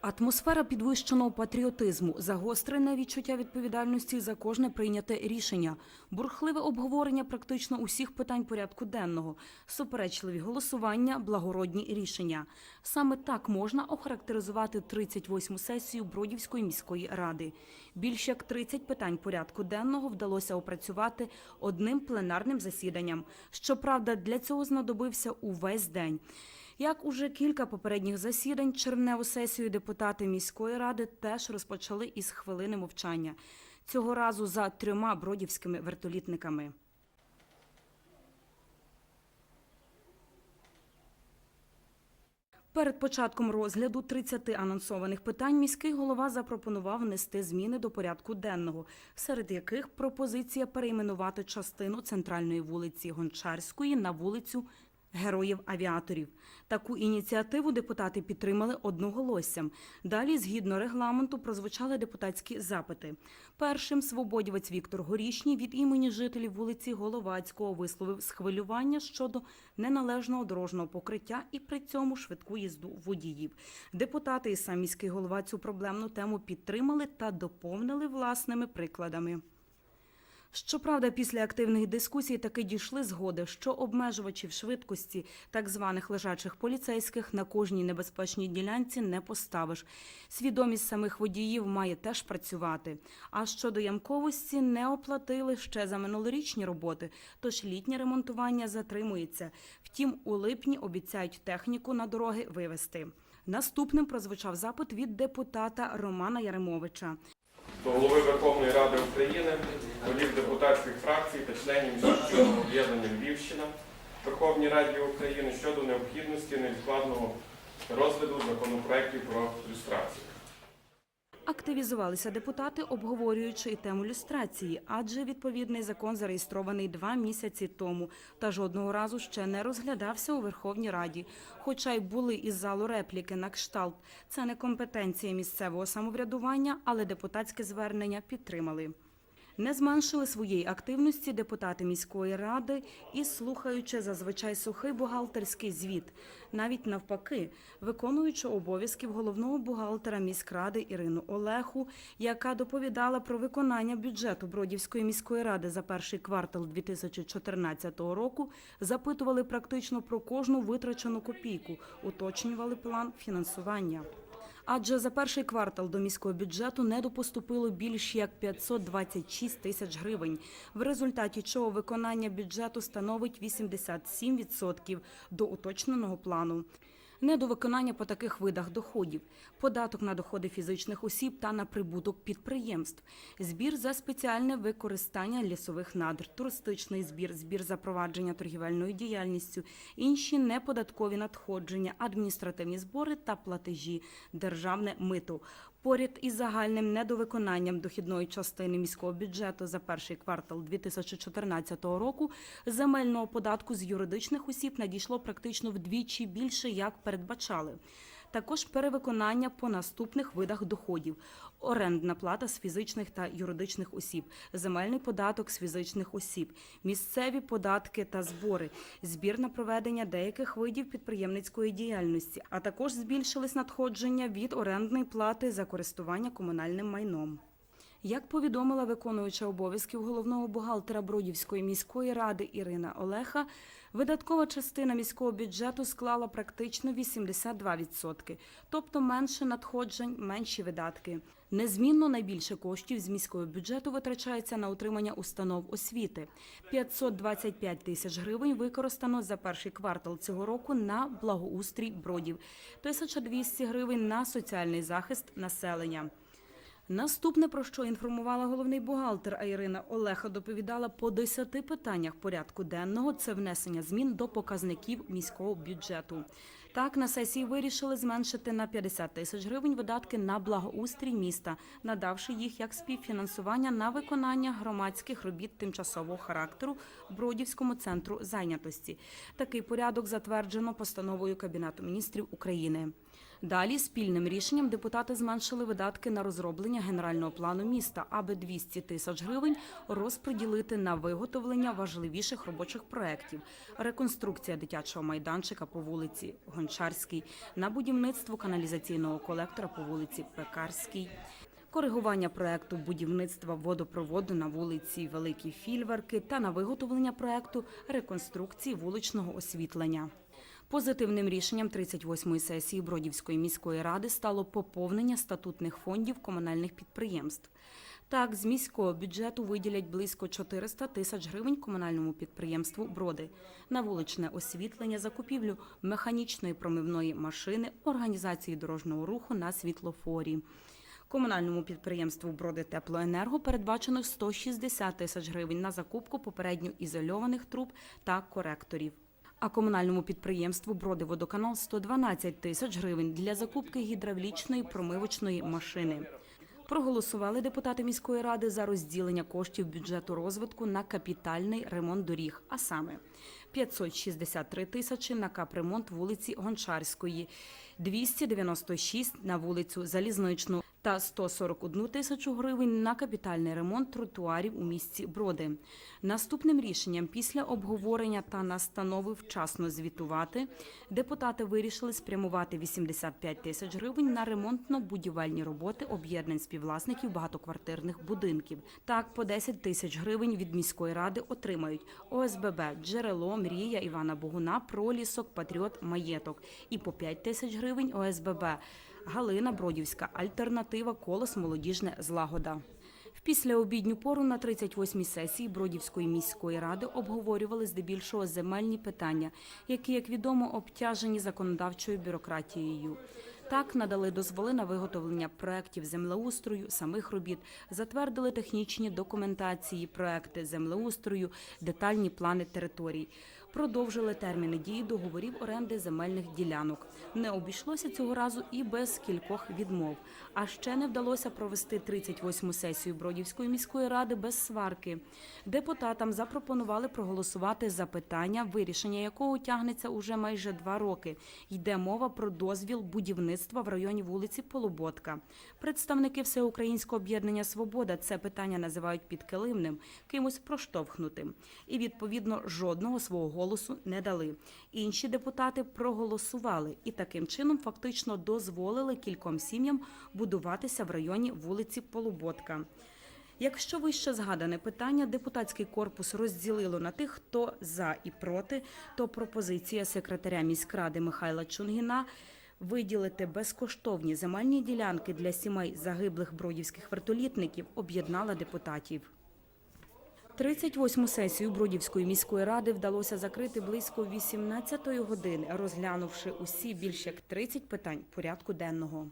Атмосфера підвищеного патріотизму, загострене відчуття відповідальності за кожне прийняте рішення, бурхливе обговорення практично усіх питань порядку денного, суперечливі голосування, благородні рішення. Саме так можна охарактеризувати 38-му сесію Бродівської міської ради. Більш як 30 питань порядку денного вдалося опрацювати одним пленарним засіданням. Щоправда, для цього знадобився увесь день. Як уже кілька попередніх засідань, червневу сесію депутати міської ради теж розпочали із хвилини мовчання. Цього разу за трьома бродівськими вертолітниками. Перед початком розгляду 30 анонсованих питань міський голова запропонував внести зміни до порядку денного, серед яких пропозиція перейменувати частину центральної вулиці Гончарської на вулицю Героїв авіаторів. Таку ініціативу депутати підтримали одноголоссям. Далі, згідно регламенту, прозвучали депутатські запити. Першим свободівець Віктор Горішній від імені жителів вулиці Головацького висловив схвилювання щодо неналежного дорожнього покриття і при цьому швидку їзду водіїв. Депутати і сам міський голова цю проблемну тему підтримали та доповнили власними прикладами. Щоправда, після активних дискусій таки дійшли згоди, що обмежувачів швидкості так званих лежачих поліцейських на кожній небезпечній ділянці не поставиш. Свідомість самих водіїв має теж працювати. А щодо ямковості не оплатили ще за минулорічні роботи, тож літнє ремонтування затримується. Втім, у липні обіцяють техніку на дороги вивезти. Наступним прозвучав запит від депутата Романа Яремовича. До голови Верховної Ради України, голів депутатських фракцій та членів міжфракційного об'єднання Львівщина Верховній Раді України щодо необхідності невідкладного розгляду законопроєктів про люстрацію. Активізувалися депутати, обговорюючи і тему люстрації, адже відповідний закон зареєстрований два місяці тому та жодного разу ще не розглядався у Верховній Раді. Хоча й були із залу репліки на кшталт. Це не компетенція місцевого самоврядування, але депутатське звернення підтримали. Не зменшили своєї активності депутати міської ради і слухаючи зазвичай сухий бухгалтерський звіт, навіть навпаки, виконуючи обов'язків головного бухгалтера міськради Ірину Олеху, яка доповідала про виконання бюджету Бродівської міської ради за перший квартал 2014 року, запитували практично про кожну витрачену копійку, уточнювали план фінансування. Адже за перший квартал до міського бюджету недопоступило більш як 526 тисяч гривень, в результаті чого виконання бюджету становить 87% до уточненого плану. Недовиконання по таких видах доходів, податок на доходи фізичних осіб та на прибуток підприємств, збір за спеціальне використання лісових надр, туристичний збір, збір за провадження торгівельною діяльністю, інші неподаткові надходження, адміністративні збори та платежі, державне мито. Поряд із загальним недовиконанням дохідної частини міського бюджету за перший квартал 2014 року земельного податку з юридичних осіб надійшло практично вдвічі більше, як передбачали. Також перевиконання по наступних видах доходів: орендна плата з фізичних та юридичних осіб, земельний податок з фізичних осіб, місцеві податки та збори, збір на проведення деяких видів підприємницької діяльності, а також збільшились надходження від орендної плати за користування комунальним майном. Як повідомила виконуюча обов'язків головного бухгалтера Бродівської міської ради Ірина Олеха, видаткова частина міського бюджету склала практично 82%, тобто менше надходжень, менші видатки. Незмінно найбільше коштів з міського бюджету витрачається на утримання установ освіти. 525 тисяч гривень використано за перший квартал цього року на благоустрій бродів, 1200 гривень на соціальний захист населення. Наступне, про що інформувала головний бухгалтер а Ірина Олеха, доповідала по 10 питаннях порядку денного. Це внесення змін до показників міського бюджету. Так, на сесії вирішили зменшити на 50 тисяч гривень видатки на благоустрій міста, надавши їх як співфінансування на виконання громадських робіт тимчасового характеру Бродівському центру зайнятості. Такий порядок затверджено постановою Кабінету міністрів України. Далі спільним рішенням депутати зменшили видатки на розроблення генерального плану міста, аби 200 тисяч гривень розподілити на виготовлення важливіших робочих проєктів, реконструкція дитячого майданчика по вулиці Гончарській, на будівництво каналізаційного колектора по вулиці Пекарській, коригування проекту будівництва водопроводу на вулиці Великі Фільверки та на виготовлення проекту реконструкції вуличного освітлення. Позитивним рішенням 38-ї сесії Бродівської міської ради стало поповнення статутних фондів комунальних підприємств. Так, з міського бюджету виділять близько 400 тисяч гривень комунальному підприємству Броди на вуличне освітлення, закупівлю механічної промивної машини, організації дорожнього руху на світлофорі. Комунальному підприємству Броди Теплоенерго передбачено 160 тисяч гривень на закупку попередньо ізольованих труб та коректорів. А комунальному підприємству Бродиводоканал 112 тисяч гривень для закупки гідравлічної промивочної машини. Проголосували депутати міської ради за розділення коштів бюджету розвитку на капітальний ремонт доріг, а саме 563 тисячі на капремонт вулиці Гончарської, 296 на вулицю Залізничну та 141 тисячу гривень на капітальний ремонт тротуарів у місті Броди. Наступним рішенням після обговорення та настанови вчасно звітувати депутати вирішили спрямувати 85 тисяч гривень на ремонтно-будівельні роботи об'єднань співвласників багатоквартирних будинків. Так, по 10 тисяч гривень від міської ради отримають ОСББ, джерело, мрія Івана Богуна, пролісок, патріот, маєток і по 5 тисяч гривень ОСББ. Галина Бродівська, альтернатива колос молодіжне злагода. В післяобідню пору на 38-й сесії Бродівської міської ради обговорювали здебільшого земельні питання, які, як відомо, обтяжені законодавчою бюрократією. Так надали дозволи на виготовлення проєктів землеустрою, самих робіт, затвердили технічні документації, проекти землеустрою, детальні плани територій. Продовжили терміни дії договорів оренди земельних ділянок. Не обійшлося цього разу і без кількох відмов. А ще не вдалося провести 38-му сесію Бродівської міської ради без сварки. Депутатам запропонували проголосувати за питання, вирішення якого тягнеться уже майже два роки. Йде мова про дозвіл будівництва в районі вулиці Полуботка. Представники Всеукраїнського об'єднання Свобода це питання називають підкилимним, кимось проштовхнутим. І відповідно жодного свого голосу не дали. Інші депутати проголосували і таким чином фактично дозволили кільком сім'ям будуватися в районі вулиці Полуботка. Якщо вище згадане питання депутатський корпус розділило на тих, хто за і проти, то пропозиція секретаря міськради Михайла Чунгіна виділити безкоштовні земельні ділянки для сімей загиблих бродівських вертолітників об'єднала депутатів. 38-му сесію Бродівської міської ради вдалося закрити близько 18-ї години, розглянувши усі більш як 30 питань порядку денного.